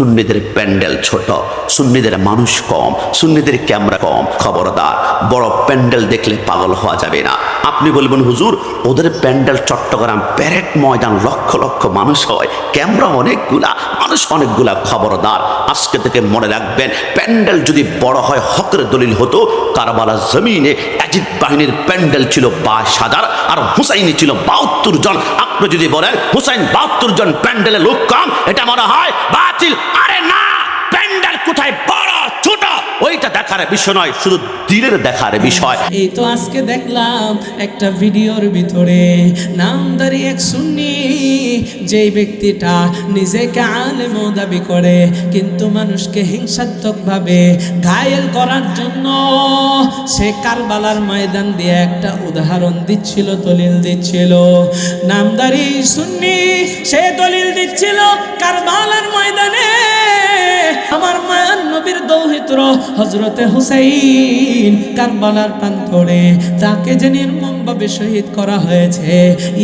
সুন্নিদের প্যান্ডেল ছোট, সুন্নিদের মানুষ কম, সুন্নিদের ক্যামেরা কম, খবরদার। বড় প্যান্ডেল দেখলে পাগল হওয়া যাবে না। আপনি বলবেন, হুজুর, ওদের প্যান্ডেল চট্টগ্রাম প্যারেড ময়দান লক্ষ লক্ষ মানুষ হয়, ক্যামেরা অনেকগুলা, মানুষ অনেকগুলা, খবরদার। আজকে থেকে মনে রাখবেন, প্যান্ডেল যদি বড় হয়, হকের দলিল হতো কারবালা জমিনে অ্যাজিদ বাহিনীর প্যান্ডেল ছিল বাইশ হাজার আর হুসাইনি ছিল বাহাত্তর জন। আপনি যদি বলেন, হুসাইন বাহাত্তর জন প্যান্ডেলে লোক কম, এটা মনে হয় বাতিল আরে না প্যান্ডেল কোথায়? বড় ওইটা দেখার বিষয় নয়, শুধু দিলের দেখার বিষয়। এই তো আজকে দেখলাম একটা ভিডিওর ভিতরে নামদারি এক সুন্নি, যেই ব্যক্তিটা নিজেকে আলেম দাবি করে, কিন্তু মানুষকে হিংসাত্মকভাবে ঘায়েল করার জন্য সে কারবালার ময়দান দিয়ে একটা উদাহরণ দিচ্ছিল, দলিল দিচ্ছিল। নামদারি সুন্নি, সে দলিল দিচ্ছিল কারবালার ময়দানে। আমার মায়ার নবীর দৌহিত্র হজরতে হুসাইন কারবালার প্রান্তরে। তাকে যে নির্মমভাবে শহীদ করা হয়েছে।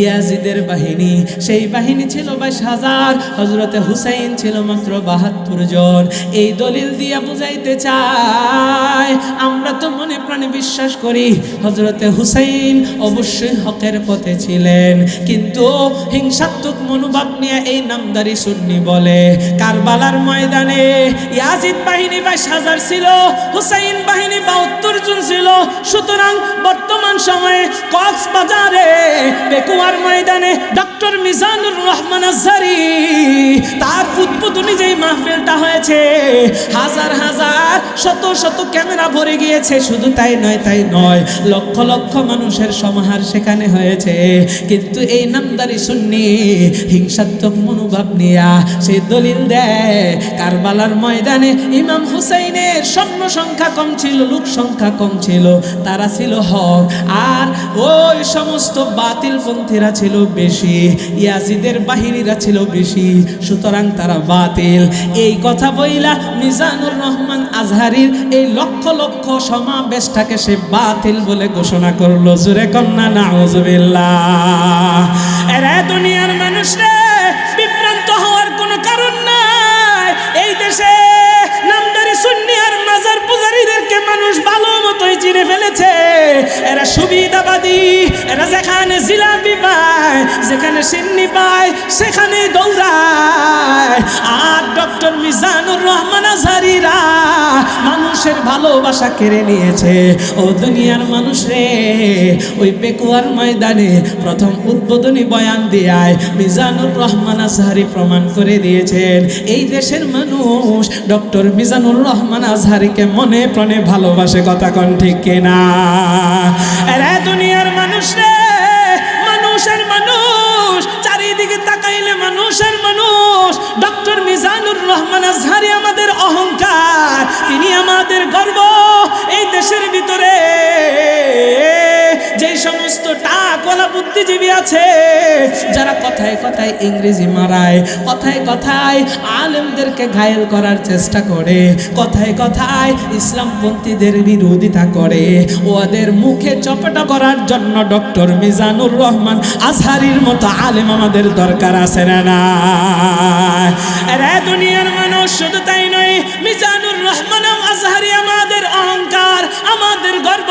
ইয়াজিদের বাহিনী, সেই বাহিনী ছিল বাইশ হাজার হজরতে হুসাইন ছিল মাত্র বাহাত্তর জন। এই দলিল দিয়া বুঝাইতে চায় আমরা তো মনে প্রাণে বিশ্বাস করি হজরতে হুসাইন অবশ্যই হকের পথে ছিলেন। কিন্তু হিংসাত্মক মনোভাব নিয়ে এই নামদারি সুন্নি বলে, কারবালার ময়দানে ইয়াজিদ বাহিনী বাইশ হাজার ছিল, হুসাইন বাহিনী বাহাত্তর জন ছিল। সুতরাং বর্তমান সময়ে কক্সবাজারে, বেকুয়ার ময়দানে ডক্টর মিজানুর রহমান আজহারি, তার উদ্বোধনী যেই মাহফিলটা হয়েছে, হাজার হাজার, শত শত ক্যামেরা ভরে গিয়েছে। শুধু তাই নয় তাই নয়, লক্ষ লক্ষ মানুষের সমাহার সেখানে হয়েছে। কিন্তু এই নামদারি শুননি হিংসাত্মক মনোভাব নিয়া সে দলিল দেয়। কারবালার ময়দানে ইমাম হুসাইনের স্বর্ণ সংখ্যা কম ছিল, লোক সংখ্যা কম ছিল, তারা ছিল হক। আর ওই সমস্ত বাতিল পন্থীরা ছিল বেশি, ইয়াজিদের বাহিনীরা ছিল বেশি, সুতরাং তারা বাতিল। এই কথা বইলা মিজানুর রহমান আজহারির এই লক্ষ লক্ষ সমাবেশটাকে সে বাতিল বলে ঘোষণা করল। জুরে কন্যা না দুনিয়ার মানুষ সুবিধাবাদী রাজা খান জিলাপি পায় যেখানে সিন্নি পায়, সেখানে দৌড়ায়। আর ডক্টর মিজানুর রহমান আজহারিরা মানুষের ভালোবাসা কেড়ে নিয়েছে। ও দুনিয়ার মানুষ ওই বেকুয়ার ময়দানে প্রথম উদ্বোধনী বয়ান দিয়ায় মিজানুর রহমান আজহারি প্রমাণ করে দিয়েছেন। এই দেশের মানুষ ডক্টর মিজানুর রহমান আজহারিকে মনে প্রাণে ভালোবাসে, কথা কন ঠিক কিনা? দুনিয়ার তাকাইলে মানুষের মানুষ। ডক্টর মিজানুর রহমান আজহারি আমাদের অহংকার। তিনি আমাদের গর্ব। এই দেশের ভিতরে যেই টাকওয়ালা বুদ্ধিজীবী আছে, যারা কথায় কথায় ইংরেজি মারায়, কথায় কথায় আলেমদেরকে ঘায়েল করার চেষ্টা করে, কথায় কথায় ইসলামপন্থীদের বিরোধিতা করে। ওদের মুখে চপটা করার জন্য ডক্টর মিজানুর রহমান আজহারির মতো আলেম আমাদের দরকার আছে না? এরা দুনিয়ার মানুষ শুধু তাই নয়, মিজানুর রহমান আজহারি আমাদের অহংকার, আমাদের গর্ব,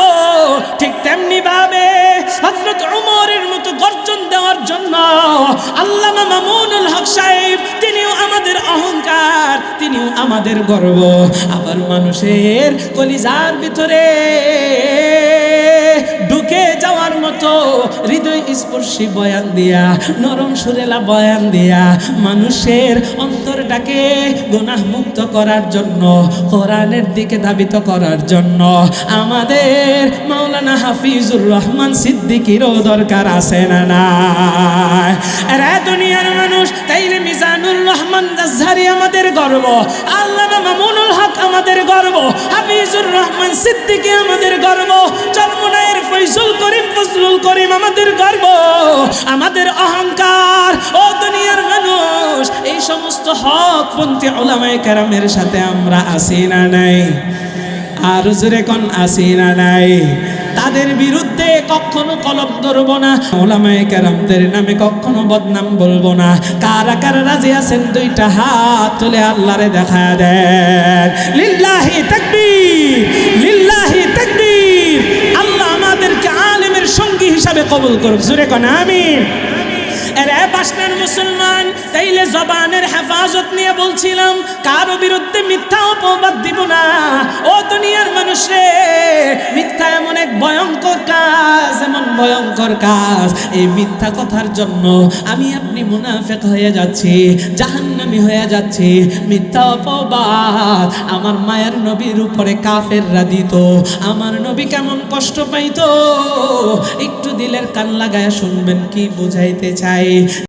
ঠিক তেমনি ভাবে হজরত উমরের মতো গর্জন দেওয়ার জন্য আল্লামা মামুনুল হক সাহেব, তিনিও আমাদের অহংকার, তিনিও আমাদের গর্ব। আবার মানুষের কলিজার ভিতরে স্পর্শী বয়ান দিয়া, নরম সুরেলা বয়ান দিয়া, মানুষের অন্তরটাকে গুনাহ মুক্ত করার জন্য, কোরআনের দিকে ধাবিত করার জন্য। আমাদের মাওলানা হাফিজুর রহমান সিদ্দিকিরও দরকার আছে না এরা দুনিয়ার মানুষ, তাইলে মিজানুর রহমান আজহারি আমাদের গর্ব আল্লাহ মামুনুল হক আমাদের গর্ব, হাফিজুর রহমান সিদ্দিকি আমাদের গর্ব, চরমনায়ের ফৈজুল করিম করিম আমাদের গর্ব, আমাদের অহংকার। ও দুনিয়ার মানুষ, এই সমস্ত হক পন্থী ওলামায়ে কেরামের সাথে আমরা আসি না নাই? আর জোরে কোন আসি না নাই? তাদের বিরুদ্ধে কখনো কলম ধরবো না, ওলামায়ে কেরামদের নামে কখনো বদনাম বলব না। কারা কারা রাজি আছেন দুইটা হাত তুলে আল্লাহরে দেখা দেন। লিল্লাহি তাকবীর লিল্লাহি তাকবীর। হিসাবে কবুল করুক। জুরে কন বাসনের মুসলমান, তাইলে জবানের হেফাজত নিয়ে বলছিলাম, কারও বিরুদ্ধে মিথ্যা অপবাদ দিব না। ও দুনিয়ার মানুষ রে। ভয়ঙ্কর কাজ। এই মিথ্যা কথার জন্য আমি আপনি মুনাফেক হয়ে যাচ্ছি, জাহান্নামি হয়ে যাচ্ছি। মিথ্যা অপবাদ আমার মায়ের নবীর উপরে কাফেররা দিত। আমার নবী কেমন কষ্ট পাইত? একটু দিলের কান লাগায় শুনবেন কি বুঝাইতে চাই।